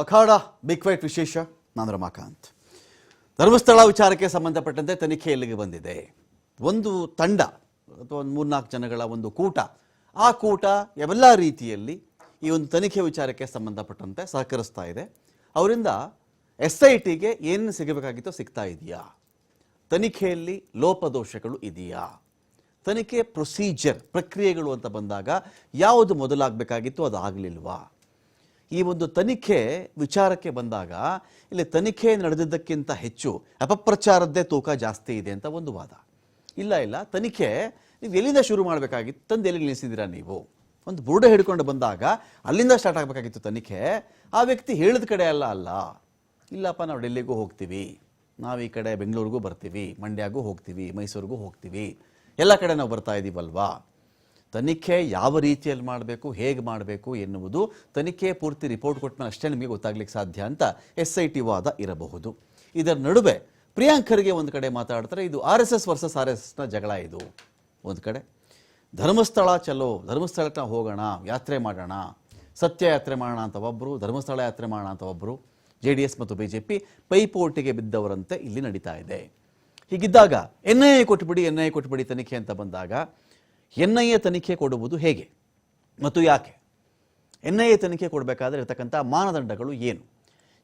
ಅಖಾಡ big fight ವಿಶೇಷ ನಾನು ರಮಾಕಾಂತ್ ಧರ್ಮಸ್ಥಳ ವಿಚಾರಕ್ಕೆ ಸಂಬಂಧಪಟ್ಟಂತೆ ತನಿಖೆ ಇಲ್ಲಿಗೆ ಬಂದಿದೆ? ಒಂದು ತಂಡ ಅಥವಾ ಒಂದು ಮೂರ್ನಾಲ್ಕು ಜನಗಳ ಒಂದು ಕೂಟ. ಆ ಕೂಟ ಎಲ್ಲ ರೀತಿಯಲ್ಲಿ ಈ ಒಂದು ತನಿಖೆ ವಿಚಾರಕ್ಕೆ ಸಂಬಂಧಪಟ್ಟಂತೆ ಸಹಕರಿಸ್ತಾ ಇದೆ. ಅವರಿಂದ ಎಸ್ ಐ ಟಿಗೆ ಏನು ಸಿಗಬೇಕಾಗಿತ್ತೋ ಸಿಗ್ತಾ ಇದೆಯಾ? ತನಿಖೆಯಲ್ಲಿ ಲೋಪದೋಷಗಳು ಇದೆಯಾ? ತನಿಖೆ ಪ್ರೊಸೀಜರ್, ಪ್ರಕ್ರಿಯೆಗಳು ಅಂತ ಬಂದಾಗ ಯಾವುದು ಮೊದಲಾಗಬೇಕಾಗಿತ್ತು, ಅದು ಆಗಲಿಲ್ವಾ? ಈ ಒಂದು ತನಿಖೆ ವಿಚಾರಕ್ಕೆ ಬಂದಾಗ ಇಲ್ಲಿ ತನಿಖೆ ನಡೆದಿದ್ದಕ್ಕಿಂತ ಹೆಚ್ಚು ಅಪಪ್ರಚಾರದ್ದೇ ತೂಕ ಜಾಸ್ತಿ ಇದೆ ಅಂತ ಒಂದು ವಾದ. ಇಲ್ಲ ಇಲ್ಲ, ತನಿಖೆ ನೀವು ಎಲ್ಲಿಂದ ಶುರು ಮಾಡಬೇಕಾಗಿತ್ತು? ತಂದು ಎಲ್ಲಿ ನಿಲ್ಲಿಸಿದ್ದೀರಾ ನೀವು? ಒಂದು ಬುರುಡ ಹಿಡ್ಕೊಂಡು ಬಂದಾಗ ಅಲ್ಲಿಂದ ಸ್ಟಾರ್ಟ್ ಆಗಬೇಕಾಗಿತ್ತು ತನಿಖೆ. ಆ ವ್ಯಕ್ತಿ ಹೇಳಿದ ಕಡೆ ಅಲ್ಲ ಅಲ್ಲ. ಇಲ್ಲಪ್ಪ, ನಾವು ಡೆಲ್ಲಿಗೂ ಹೋಗ್ತೀವಿ. ನಾವು ಈ ಕಡೆ ಬೆಂಗಳೂರಿಗೂ ಬರ್ತೀವಿ, ಮಂಡ್ಯಗೂ ಹೋಗ್ತೀವಿ, ಮೈಸೂರಿಗೂ ಹೋಗ್ತೀವಿ. ಎಲ್ಲ ಕಡೆ ನಾವು ಬರ್ತಾ ಇದ್ದೀವಲ್ವಾ ತನಿಖೆ ಯಾವ ರೀತಿಯಲ್ಲಿ ಮಾಡಬೇಕು, ಹೇಗೆ ಮಾಡಬೇಕು ಎನ್ನುವುದು ತನಿಖೆ ಪೂರ್ತಿ ರಿಪೋರ್ಟ್ ಕೊಟ್ಟ ಮೇಲೆ ಅಷ್ಟೇ ನಿಮಗೆ ಗೊತ್ತಾಗ್ಲಿಕ್ಕೆ ಸಾಧ್ಯ ಅಂತ ಎಸ್ ಐ ಟಿ ವಾದ ಇರಬಹುದು. ಇದರ ನಡುವೆ ಪ್ರಿಯಾಂಕರಿಗೆ ಒಂದು ಕಡೆ ಮಾತಾಡ್ತಾರೆ, ಇದು R S S versus R S ಎಸ್ನ ಜಗಳ ಇದು. ಒಂದು ಕಡೆ, ಧರ್ಮಸ್ಥಳ ಚಲೋ, ಧರ್ಮಸ್ಥಳಕ್ಕೆ ನಾವು ಹೋಗೋಣ, ಯಾತ್ರೆ ಮಾಡೋಣ ಸತ್ಯ ಯಾತ್ರೆ ಮಾಡೋಣ ಅಂತ ಒಬ್ಬರು ಧರ್ಮಸ್ಥಳ ಯಾತ್ರೆ ಮಾಡೋಣ ಅಂತ ಒಬ್ಬರು ಜೆ ಡಿ ಎಸ್ ಮತ್ತು ಬಿ ಜೆ ಪಿ ಪೈಪೋಟಿಗೆ ಬಿದ್ದವರಂತೆ ಇಲ್ಲಿ ನಡೀತಾ ಇದೆ. ಹೀಗಿದ್ದಾಗ ಎನ್ ಐ ಎ ಕೊಟ್ಬಿಡಿ, ಎನ್ ಐ ಎ ಕೊಟ್ಬಿಡಿ ತನಿಖೆ ಅಂತ ಬಂದಾಗ ಎನ್ ಐ ಎ ತನಿಖೆ ಕೊಡುವುದು ಹೇಗೆ ಮತ್ತು ಯಾಕೆ? ಎನ್ ಐ ಎ ತನಿಖೆ ಕೊಡಬೇಕಾದ್ರೆ ಇರತಕ್ಕಂಥ ಮಾನದಂಡಗಳು ಏನು?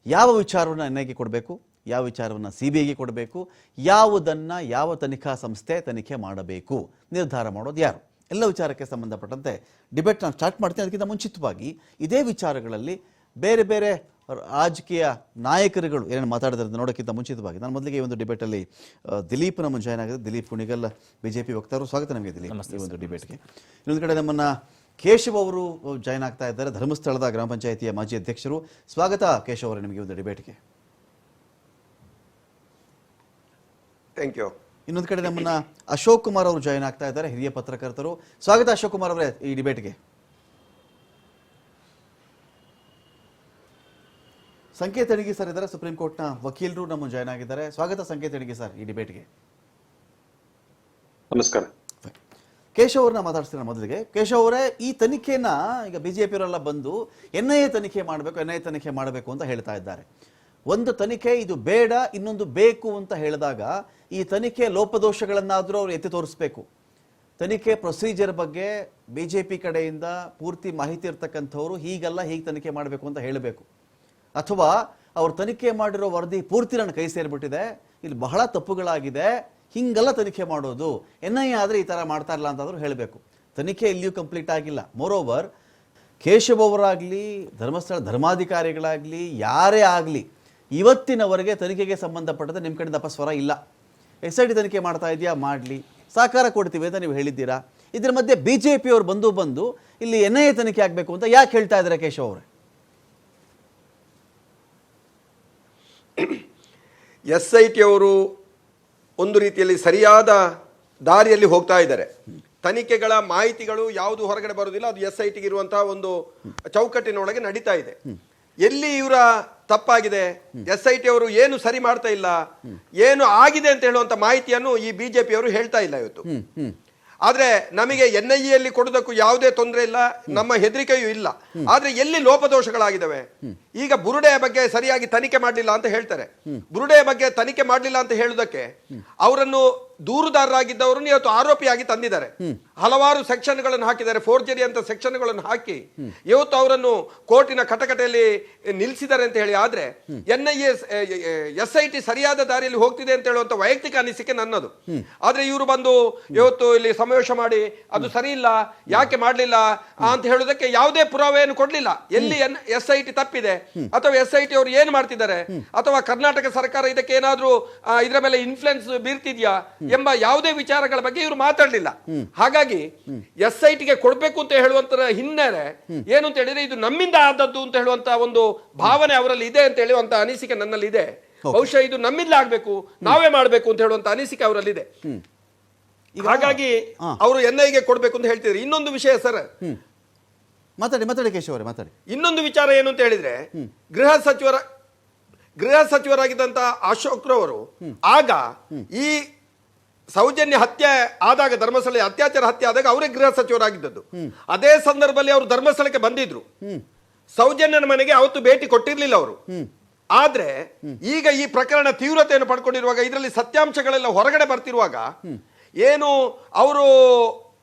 ಯಾವ ವಿಚಾರವನ್ನು ಎನ್ ಐಗೆ ಕೊಡಬೇಕು? ಯಾವ ವಿಚಾರವನ್ನು ಸಿ ಬಿ ಐಗೆ ಕೊಡಬೇಕು? ಯಾವುದನ್ನು ಯಾವ ತನಿಖಾ ಸಂಸ್ಥೆ ತನಿಖೆ ಮಾಡಬೇಕು? ನಿರ್ಧಾರ ಮಾಡೋದು ಯಾರು? ಎಲ್ಲ ವಿಚಾರಕ್ಕೆ ಸಂಬಂಧಪಟ್ಟಂತೆ ಡಿಬೇಟ್ ನಾನು ಸ್ಟಾರ್ಟ್ ಮಾಡ್ತೀನಿ. ಅದಕ್ಕಿಂತ ಮುಂಚಿತವಾಗಿ ಇದೇ ವಿಚಾರಗಳಲ್ಲಿ ಬೇರೆ ಬೇರೆ ರಾಜಕೀಯ ನಾಯಕರುಗಳು ಏನೇನು ಮಾತಾಡಿದ್ರೆ ನೋಡೋಕ್ಕಿಂತ ಮುಂಚಿತವಾಗಿ. ನಾನು ಮೊದಲಿಗೆ ಈ ಒಂದು ಡಿಬೇಟಲ್ಲಿ ದಿಲೀಪ್ನ ದಿಲೀಪ್ ನಮ್ಮ ಜಾಯ್ನ್ ಆಗಿದೆ Dileep Kunigal B J P ವಕ್ತಾರರು. ಸ್ವಾಗತ ನಮಗೆ ದಿಲೀಪ್ ಈ ಒಂದು ಡಿಬೇಟ್ಗೆ. ಇನ್ನೊಂದು ಕಡೆ ನಮ್ಮನ್ನು ಕೇಶವ್ ಅವರು ಜಾಯ್ನ್ ಆಗ್ತಾ ಇದ್ದಾರೆ. ಧರ್ಮಸ್ಥಳದ ಗ್ರಾಮ ಪಂಚಾಯಿತಿಯ ಮಾಜಿ ಅಧ್ಯಕ್ಷರು. ಸ್ವಾಗತ ಕೇಶವ್ ಅವರು ನಿಮಗೆ ಒಂದು ಡಿಬೇಟ್ಗೆ. ಥ್ಯಾಂಕ್ ಯು ಇನ್ನೊಂದು ಕಡೆ ನಮ್ಮನ್ನ ಅಶೋಕ್ ಕುಮಾರ್ ಅವರು ಜಾಯ್ನ್ ಆಗ್ತಾ ಇದ್ದಾರೆ ಹಿರಿಯ ಪತ್ರಕರ್ತರು. ಸ್ವಾಗತ ಅಶೋಕ್ ಕುಮಾರ್ ಅವರೇ ಈ ಡಿಬೇಟ್ಗೆ. ಸಂಕೇತ್ ಅಡಿಗೆ ಸರ್ ಇದ್ದಾರೆ ಸುಪ್ರೀಂ ಕೋರ್ಟ್ನ ವಕೀಲರು ನಮ್ಮ ಜಾಯ್ನ್ ಆಗಿದ್ದಾರೆ. ಸ್ವಾಗತ ಸಂಕೇತ್ ಅಡಿಗೆ ಸರ್ ಈ ಡಿಬೇಟ್ಗೆ. ನಮಸ್ಕಾರ. ಕೇಶವ್ ಅವ್ರನ್ನ ಮಾತಾಡ್ತೀನಿ ಮೊದಲಿಗೆ? ಕೇಶವ್ ಅವರೇ ಈ ತನಿಖೆನ ಈಗ ಬಿಜೆಪಿ ಅವರೆಲ್ಲ ಬಂದು ಎನ್ ಐ ಎ ತನಿಖೆ ಮಾಡಬೇಕು ಎನ್ ಐ ಎ ತನಿಖೆ ಮಾಡಬೇಕು ಅಂತ ಹೇಳ್ತಾ ಇದ್ದಾರೆ. ಒಂದು ತನಿಖೆ ಇದು ಬೇಡ ಇನ್ನೊಂದು ಬೇಕು ಅಂತ ಹೇಳಿದಾಗ ಈ ತನಿಖೆ ಲೋಪದೋಷಗಳನ್ನಾದರೂ ಅವರು ಎತ್ತಿ ತೋರಿಸ್ಬೇಕು. ತನಿಖೆ ಪ್ರೊಸೀಜರ್ ಬಗ್ಗೆ ಬಿ ಜೆ ಪಿ ಕಡೆಯಿಂದ ಪೂರ್ತಿ ಮಾಹಿತಿ ಇರ್ತಕ್ಕಂಥವ್ರು ಹೀಗಲ್ಲ ಹೀಗೆ ತನಿಖೆ ಮಾಡಬೇಕು ಅಂತ ಹೇಳಬೇಕು. ಅಥವಾ ಅವರು ತನಿಖೆ ಮಾಡಿರೋ ವರದಿ ಪೂರ್ತಿ ನನ್ನ ಕೈ ಸೇರಿಬಿಟ್ಟಿದೆ, ಇಲ್ಲಿ ಬಹಳ ತಪ್ಪುಗಳಾಗಿದೆ, ಹಿಂಗೆಲ್ಲ ತನಿಖೆ ಮಾಡೋದು ಎನ್ ಐ ಎ ಆದರೆ ಈ ಥರ ಮಾಡ್ತಾ ಇಲ್ಲ ಅಂತಾದರೂ ಹೇಳಬೇಕು. ತನಿಖೆ ಇಲ್ಲಿಯೂ ಕಂಪ್ಲೀಟ್ ಆಗಿಲ್ಲ. ಮೋರೋವರ್ ಕೇಶವ್ ಅವರಾಗಲಿ, ಧರ್ಮಸ್ಥಳ ಧರ್ಮಾಧಿಕಾರಿಗಳಾಗಲಿ, ಯಾರೇ ಆಗಲಿ, ಇವತ್ತಿನವರೆಗೆ ತನಿಖೆಗೆ ಸಂಬಂಧಪಟ್ಟದ ನಿಮ್ಮ ಕಡೆಯಿಂದ ಅಪಸ್ವರ ಇಲ್ಲ. ಎಸ್ ಐ ಟಿ ತನಿಖೆ ಮಾಡ್ತಾ ಇದೆಯಾ? ಮಾಡಲಿ. ಸಹಕಾರ ಕೊಡ್ತೀವಿ ಅಂತ ನೀವು ಹೇಳಿದ್ದೀರಾ? ಇದರ ಮಧ್ಯೆ ಬಿ ಜೆ ಪಿಯವರು ಬಂದು ಬಂದು ಇಲ್ಲಿ ಎನ್ ಐ ಎ ತನಿಖೆ ಆಗಬೇಕು ಅಂತ ಯಾಕೆ ಹೇಳ್ತಾ ಇದ್ದಾರೆ ಕೇಶವ್ ಅವರೇ? ಎಸ್ ಐ ಟಿ ಅವರು ಒಂದು ರೀತಿಯಲ್ಲಿ ಸರಿಯಾದ ದಾರಿಯಲ್ಲಿ ಹೋಗ್ತಾ ಇದ್ದಾರೆ. ತನಿಖೆಗಳ ಮಾಹಿತಿಗಳು ಯಾವುದು ಹೊರಗಡೆ ಬರುವುದಿಲ್ಲ, ಅದು ಎಸ್ ಐ ಟಿಗೆ ಇರುವಂತಹ ಒಂದು ಚೌಕಟ್ಟಿನೊಳಗೆ ನಡೀತಾ ಇದೆ. ಎಲ್ಲಿ ಇವರ ತಪ್ಪಾಗಿದೆ? ಎಸ್ ಐ ಟಿ ಅವರು ಏನು ಸರಿ ಮಾಡ್ತಾ ಇಲ್ಲ? ಏನು ಆಗಿದೆ ಅಂತ ಹೇಳುವಂತ ಮಾಹಿತಿಯನ್ನು ಈ ಬಿಜೆಪಿ ಅವರು ಹೇಳ್ತಾ ಇಲ್ಲ ಇವತ್ತು. ಆದ್ರೆ ನಮಗೆ ಎನ್ ಐ ಎಲ್ಲಿ ಕೊಡೋದಕ್ಕೂ ಯಾವುದೇ ತೊಂದರೆ ಇಲ್ಲ, ನಮ್ಮ ಹೆದರಿಕೆಯೂ ಇಲ್ಲ. ಆದ್ರೆ ಎಲ್ಲಿ ಲೋಪದೋಷಗಳಾಗಿದ್ದಾವೆ? ಈಗ ಬುರುಡೆಯ ಬಗ್ಗೆ ಸರಿಯಾಗಿ ತನಿಖೆ ಮಾಡಲಿಲ್ಲ ಅಂತ ಹೇಳ್ತಾರೆ. ಬುರುಡೆಯ ಬಗ್ಗೆ ತನಿಖೆ ಮಾಡಲಿಲ್ಲ ಅಂತ ಹೇಳುದಕ್ಕೆ ಅವರನ್ನು ದೂರುದಾರರಾಗಿದ್ದವರನ್ನು ಇವತ್ತು ಆರೋಪಿಯಾಗಿ ತಂದಿದ್ದಾರೆ. ಹಲವಾರು ಸೆಕ್ಷನ್ಗಳನ್ನು ಹಾಕಿದ್ದಾರೆ. ಫೋರ್ಜರಿ ಅಂತ ಸೆಕ್ಷನ್ಗಳನ್ನು ಹಾಕಿ ಇವತ್ತು ಅವರನ್ನು ಕೋರ್ಟಿನ ಕಟಕಟೆಯಲ್ಲಿ ನಿಲ್ಲಿಸಿದ್ದಾರೆ ಅಂತ ಹೇಳಿ. ಆದ್ರೆ ಎನ್ ಐ ಟಿ ಸರಿಯಾದ ದಾರಿಯಲ್ಲಿ ಹೋಗ್ತಿದೆ ಅಂತ ಹೇಳುವಂಥ ವೈಯಕ್ತಿಕ ಅನಿಸಿಕೆ ನನ್ನದು. ಆದ್ರೆ ಇವರು ಬಂದು ಇವತ್ತು ಇಲ್ಲಿ ಸಮಾವೇಶ ಮಾಡಿ, ಅದು ಸರಿ ಇಲ್ಲ ಯಾಕೆ ಮಾಡಲಿಲ್ಲ ಅಂತ ಹೇಳೋದಕ್ಕೆ ಯಾವುದೇ ಪುರಾವೆಯನ್ನು ಕೊಡಲಿಲ್ಲ. ಎಲ್ಲಿ ಎನ್ ಎಸ್ ಐ ಟಿ ತಪ್ಪಿದೆ, ಅಥವಾ ಎಸ್ ಐ ಟಿ ಅವರು ಏನು ಮಾಡ್ತಿದ್ದಾರೆ, ಅಥವಾ ಕರ್ನಾಟಕ ಸರ್ಕಾರ ಇದಕ್ಕೆ ಏನಾದರೂ ಇದರ ಮೇಲೆ ಇನ್ಫ್ಲುಯೆನ್ಸ್ ಬೀರ್ತಿದ್ಯಾ ಎಂಬ ಯಾವುದೇ ವಿಚಾರಗಳ ಬಗ್ಗೆ ಇವರು ಮಾತಾಡಲಿಲ್ಲ. ಹಾಗಾಗಿ ಎಸ್ ಐ ಟಿಗೆ ಕೊಡಬೇಕು ಅಂತ ಹೇಳುವಂತ ಹಿನ್ನೆಲೆ ಏನು ಅಂತ ಹೇಳಿದ್ರೆ ಇದು ನಮ್ಮಿಂದ ಆದದ್ದು ಅಂತ ಹೇಳುವಂತ ಒಂದು ಭಾವನೆ ಅವರಲ್ಲಿ ಇದೆ ಅಂತ ಹೇಳುವಂತ ಅನಿಸಿಕೆ ನನ್ನಲ್ಲಿ ಇದೆ ಬಹುಶಃ ಇದು ನಮ್ಮಿಂದ ಆಗ್ಬೇಕು ನಾವೇ ಮಾಡ್ಬೇಕು ಅಂತ ಹೇಳುವಂತ ಅನಿಸಿಕೆ ಅವರಲ್ಲಿ ಇದೆ ಈಗ- ಹಾಗಾಗಿ. ಅವರು ಎನ್ ಐಗೆ ಕೊಡಬೇಕು ಅಂತ ಹೇಳ್ತಿದ್ರು. ಇನ್ನೊಂದು ವಿಷಯ ಸರ್. ಮಾತಾಡಿ ಮಾತಾಡಿ ಕೇಶವ್ ಅವರೇ ಮಾತಾಡಿ. ಇನ್ನೊಂದು ವಿಚಾರ ಏನು ಅಂತ ಹೇಳಿದ್ರೆ ಗೃಹ ಸಚಿವರ ಗೃಹ ಸಚಿವರಾಗಿದ್ದಂತ ಅಶೋಕ್ರವರು ಆಗ ಈ ಸೌಜನ್ಯ ಹತ್ಯೆ ಆದಾಗ ಧರ್ಮಸ್ಥಳ ಅತ್ಯಾಚಾರ ಹತ್ಯೆ ಆದಾಗ ಅವರೇ ಗೃಹ ಸಚಿವರಾಗಿದ್ದದ್ದು. ಅದೇ ಸಂದರ್ಭದಲ್ಲಿ ಅವರು ಧರ್ಮಸ್ಥಳಕ್ಕೆ ಬಂದಿದ್ರು. ಸೌಜನ್ಯನ ಮನೆಗೆ ಅವತ್ತು ಭೇಟಿ ಕೊಟ್ಟಿರಲಿಲ್ಲ ಅವರು. ಆದ್ರೆ ಈಗ ಈ ಪ್ರಕರಣ ತೀವ್ರತೆಯನ್ನು ಪಡ್ಕೊಂಡಿರುವಾಗ ಇದರಲ್ಲಿ ಸತ್ಯಾಂಶಗಳೆಲ್ಲ ಹೊರಗಡೆ ಬರ್ತಿರುವಾಗ ಏನು ಅವರು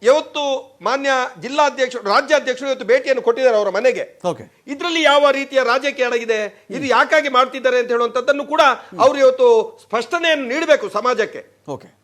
ಇವತ್ತು ಮಾನ್ಯ ಜಿಲ್ಲಾಧ್ಯಕ್ಷರು ರಾಜ್ಯಾಧ್ಯಕ್ಷರು ಇವತ್ತು ಭೇಟಿಯನ್ನು ಕೊಟ್ಟಿದ್ದಾರೆ ಅವರ ಮನೆಗೆ. ಓಕೆ. ಇದರಲ್ಲಿ ಯಾವ ರೀತಿಯ ರಾಜಕೀಯ ಅಡಗಿದೆ? ಇದು ಯಾಕಾಗಿ ಮಾಡ್ತಿದ್ದಾರೆ ಅಂತ ಹೇಳುವಂತದ್ದನ್ನು ಕೂಡ ಅವರು ಇವತ್ತು ಸ್ಪಷ್ಟನೆಯನ್ನು ನೀಡಬೇಕು ಸಮಾಜಕ್ಕೆ. ಓಕೆ.